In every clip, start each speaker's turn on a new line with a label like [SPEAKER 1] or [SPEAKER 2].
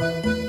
[SPEAKER 1] thank you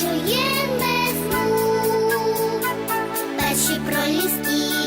[SPEAKER 1] Чуємо звук, перші проліски.